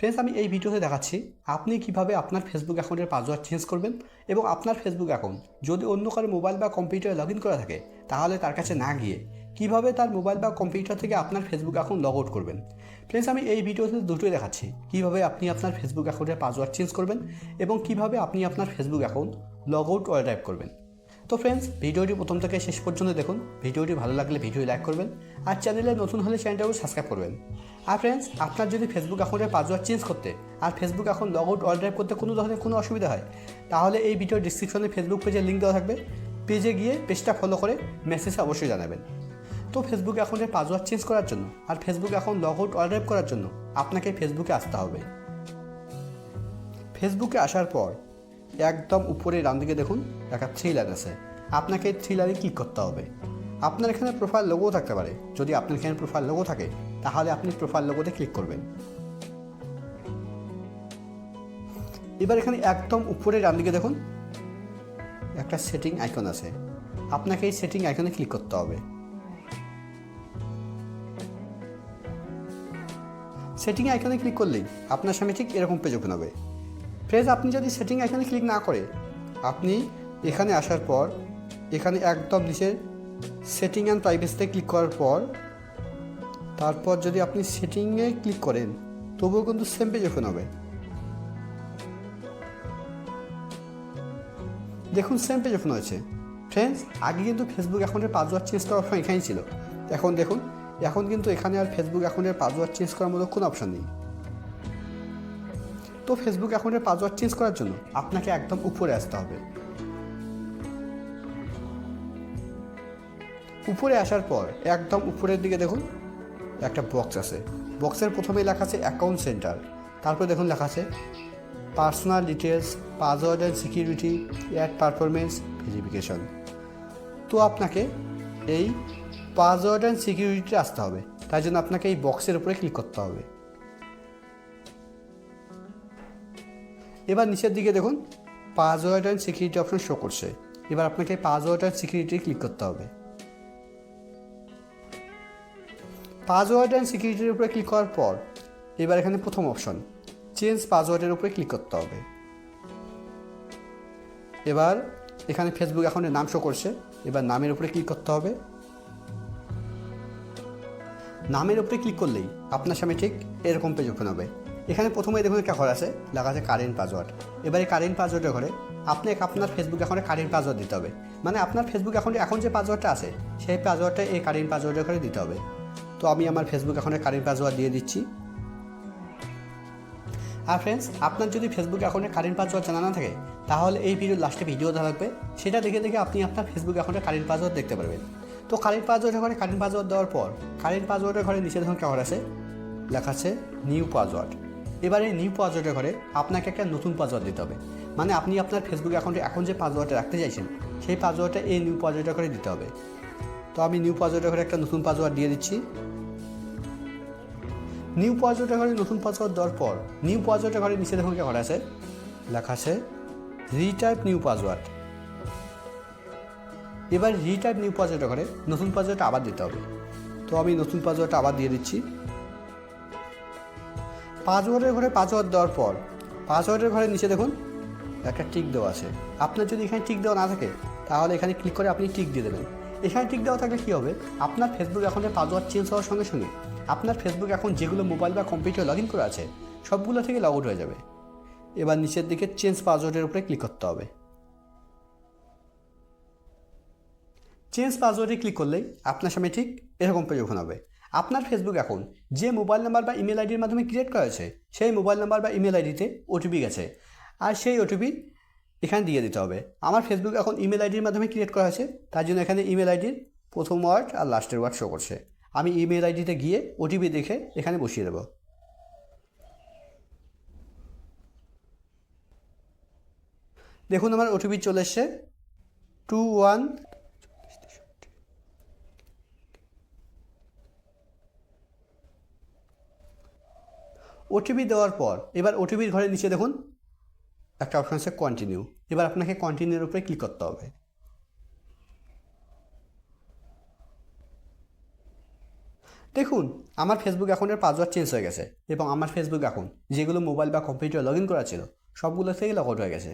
Friends আমি এই ভিডিওতে দেখাচ্ছি আপনি কীভাবে আপনার ফেসবুক অ্যাকাউন্টের পাসওয়ার্ড চেঞ্জ করবেন এবং আপনার ফেসবুক অ্যাকাউন্ট যদি অন্য কারও মোবাইল বা কম্পিউটারে লগ ইন করা থাকে, তাহলে তার কাছে না গিয়ে কীভাবে তার মোবাইল বা কম্পিউটার থেকে আপনার ফেসবুক অ্যাকাউন্ট লগ আউট করবেন? ফ্রেন্ডস আমি এই ভিডিওতে দুটোই দেখাচ্ছি। কীভাবে আপনি আপনার ফেসবুক অ্যাকাউন্টের পাসওয়ার্ড চেঞ্জ করবেন এবং কীভাবে আপনি আপনার Facebook account log out all type করবেন? তো ফ্রেন্ডস ভিডিওটি প্রথম থেকে শেষ পর্যন্ত দেখুন। ভিডিওটি ভালো লাগলে ভিডিও লাইক করবেন আর চ্যানেলে নতুন হলে চ্যানেলটাও সাবস্ক্রাইব করবেন। আর ফ্রেন্ডস আপনার যদি ফেসবুক অ্যাকাউন্টের পাসওয়ার্ড চেঞ্জ করতে আর Facebook account log out all drive করতে কোনো ধরনের কোনো অসুবিধা হয়, তাহলে এই ভিডিওর ডিসক্রিপশনে ফেসবুক পেজের লিঙ্ক দেওয়া থাকবে। পেজে গিয়ে পেজটা ফলো করে মেসেজ অবশ্যই জানাবেন। তো ফেসবুক অ্যাকাউন্টের পাসওয়ার্ড চেঞ্জ করার জন্য আর Facebook account log out all drive করার জন্য আপনাকে ফেসবুকে আসতে হবে। ফেসবুকে আসার পর একদম উপরে ডান দিকে দেখুন, একটা থ্রি লাইন আছে। আপনাকে থ্রি লাইনে ক্লিক করতে হবে। আপনার এখানে প্রোফাইল লোগো থাকতে পারে। যদি আপনার এখানে প্রোফাইল লোগো থাকে, তাহলে আপনি প্রোফাইল লোগোতে ক্লিক করবেন। এবার এখানে একদম উপরে ডান দিকে দেখুন, একটা সেটিং আইকন আছে। আপনাকে এই সেটিং আইকনে ক্লিক করতে হবে। সেটিং আইকনে ক্লিক করলেই আপনার সামনে ঠিক এরকম পেজ ওপেন হবে। ফ্রেন্ডস আপনি যদি সেটিং এখানে ক্লিক না করে, আপনি এখানে আসার পর, এখানে একদম নিচে সেটিং অ্যান্ড প্রাইভেসিতে ক্লিক করার পর, তারপর যদি আপনি সেটিংয়ে ক্লিক করেন, তবুও কিন্তু সেম পেজ ওপেন হবে। দেখুন সেম পেজ ওপেন হয়েছে। ফ্রেন্ডস আগে কিন্তু ফেসবুক অ্যাকাউন্টের পাসওয়ার্ড চেঞ্জ করার অপশন এখানেই ছিল। এখন দেখুন, এখন কিন্তু এখানে আর ফেসবুক অ্যাকাউন্টের পাসওয়ার্ড চেঞ্জ করার মতো কোনো অপশন নেই। তো ফেসবুক অ্যাকাউন্টের পাসওয়ার্ড চেঞ্জ করার জন্য আপনাকে একদম উপরে আসতে হবে। উপরে আসার পর একদম উপরের দিকে দেখুন, একটা বক্স আছে। বক্সের প্রথমেই লেখা আছে অ্যাকাউন্ট সেন্টার তারপরে দেখুন লেখা আছে personal details password and security add performance verification তো আপনাকে এই পাসওয়ার্ড অ্যান্ড সিকিউরিটি আসতে হবে। তাই জন্য আপনাকে এই বক্সের উপরে ক্লিক করতে হবে। এবার নিচের দিকে দেখুন password and security option show করছে। এবার আপনাকে পাসওয়ার্ড অ্যান্ড সিকিউরিটি ক্লিক করতে হবে। পাসওয়ার্ড অ্যান্ড সিকিউরিটির উপরে ক্লিক করার পর, এবার এখানে প্রথম অপশন চেঞ্জ পাসওয়ার্ডের উপরে ক্লিক করতে হবে। এবার এখানে ফেসবুক অ্যাকাউন্টের নাম শো করছে, এবার নামের উপরে ক্লিক করতে হবে। নামের উপরে ক্লিক করলেই আপনার সামনে ঠিক এরকম পেজ ওপেন হবে। এখানে প্রথমে দেখুন একটা ঘর আছে লেখা আছে কারেন্ট পাসওয়ার্ড এবারে কারেন্ট পাসওয়ার্ডের ঘরে আপনাকে আপনার ফেসবুক অ্যাকাউন্টে কারেন্ট পাসওয়ার্ড দিতে হবে। মানে আপনার ফেসবুক অ্যাকাউন্টে এখন যে পাসওয়ার্ডটা আছে, সেই পাসওয়ার্ডটা এই কারেন্ট পাসওয়ার্ডের ঘরে দিতে হবে। তো আমি আমার ফেসবুক অ্যাকাউন্টে কারেন্ট পাসওয়ার্ড দিয়ে দিচ্ছি। আর ফ্রেন্ডস আপনার যদি ফেসবুক অ্যাকাউন্টে কারেন্ট পাসওয়ার্ড জানা না থাকে, তাহলে এই ভিডিওর লাস্টে ভিডিও থাকবে। সেটা দেখে দেখে আপনি আপনার ফেসবুক অ্যাকাউন্টে কারেন্ট পাসওয়ার্ড দেখতে পারবেন। তো কারেন্ট পাসওয়ার্ডের ঘরে কারেন্ট পাসওয়ার্ড দেওয়ার পর কারেন্ট পাসওয়ার্ডের ঘরে নিচে দেখুন কেমন আছে, লেখা আছে নিউ পাসওয়ার্ড এবারে নিউ পাসওয়ার্ডের ঘরে আপনাকে একটা নতুন পাসওয়ার্ড দিতে হবে। মানে আপনি আপনার ফেসবুক অ্যাকাউন্টে এখন যে পাসওয়ার্ডটা রাখতে চাইছেন, সেই পাসওয়ার্ডটা এই নিউ পাসওয়ার্ডের ঘরে দিতে হবে। তো আমি নিউ পাসওয়ার্ডের ঘরে একটা নতুন পাসওয়ার্ড দিয়ে দিচ্ছি। নিউ পাসওয়ার্ডের ঘরে নতুন পাসওয়ার্ড দেওয়ার পর নিউ পাসওয়ার্ডের ঘরে নিচে দেখুন কেমন আছে। লেখা আছে রিটাইপ নিউ পাসওয়ার্ড এবার রিটাইপ নিউ পাসওয়ার্ডের ঘরে নতুন পাসওয়ার্ডটা আবার দিতে হবে। তো আমি নতুন পাসওয়ার্ডটা আবার দিয়ে দিচ্ছি। পাসওয়ার্ডের ঘরে পাসওয়ার্ড দেওয়ার পর পাসওয়ার্ডের ঘরে নিচে দেখুন, একটা টিক দেওয়া আছে। আপনার যদি এখানে টিক দেওয়া না থাকে, তাহলে এখানে ক্লিক করে আপনি টিক দিয়ে দেবেন। এখানে টিক দেওয়া থাকলে কী হবে? আপনার ফেসবুক অ্যাকাউন্টে পাসওয়ার্ড চেঞ্জ হওয়ার সঙ্গে সঙ্গে, আপনার ফেসবুক এখন যেগুলো মোবাইল বা কম্পিউটার লগ ইন করা আছে, সবগুলো থেকে লগ আউট হয়ে যাবে। এবার নিচের দিকে চেঞ্জ পাসওয়ার্ডের উপরে ক্লিক করতে হবে। চেঞ্জ পাসওয়ার্ডে ক্লিক করলেই আপনার সামনে ঠিক এরকম পেজ ওপেন হবে। আপনার ফেসবুক অ্যাকাউন্ট যে মোবাইল নাম্বার বা ইমেল আইডির মাধ্যমে ক্রিয়েট করা হয়েছে সেই মোবাইল নাম্বার বা ইমেল আইডিতে ওটিপি গেছে। আর সেই ওটিপি এখানে দিয়ে দিতে হবে। আমার ফেসবুক এখন ইমেল আইডির মাধ্যমে ক্রিয়েট করা হয়েছে, তার জন্য এখানে ইমেল আইডির প্রথম ওয়ার্ড আর লাস্টের ওয়ার্ড শো করছে। আমি ইমেল আইডিতে গিয়ে ওটিপি দেখে এখানে বসিয়ে দেবো। দেখুন, আমার ওটিপি চলে এসছে টু ওয়ান ওটিপি দেওয়ার পর, এবার ওটিপির ঘরে নিচে দেখুন, একটা অপশন আছে কন্টিনিউ এবার আপনাকে কন্টিনিউর উপরে ক্লিক করতে হবে। দেখুন, আমার ফেসবুক অ্যাকাউন্টের পাসওয়ার্ড চেঞ্জ হয়ে গেছে এবং আমার ফেসবুক অ্যাকাউন্ট যেগুলো মোবাইল বা কম্পিউটার লগ ইন করা ছিল, সবগুলো থেকেই লগ আউট হয়ে গেছে।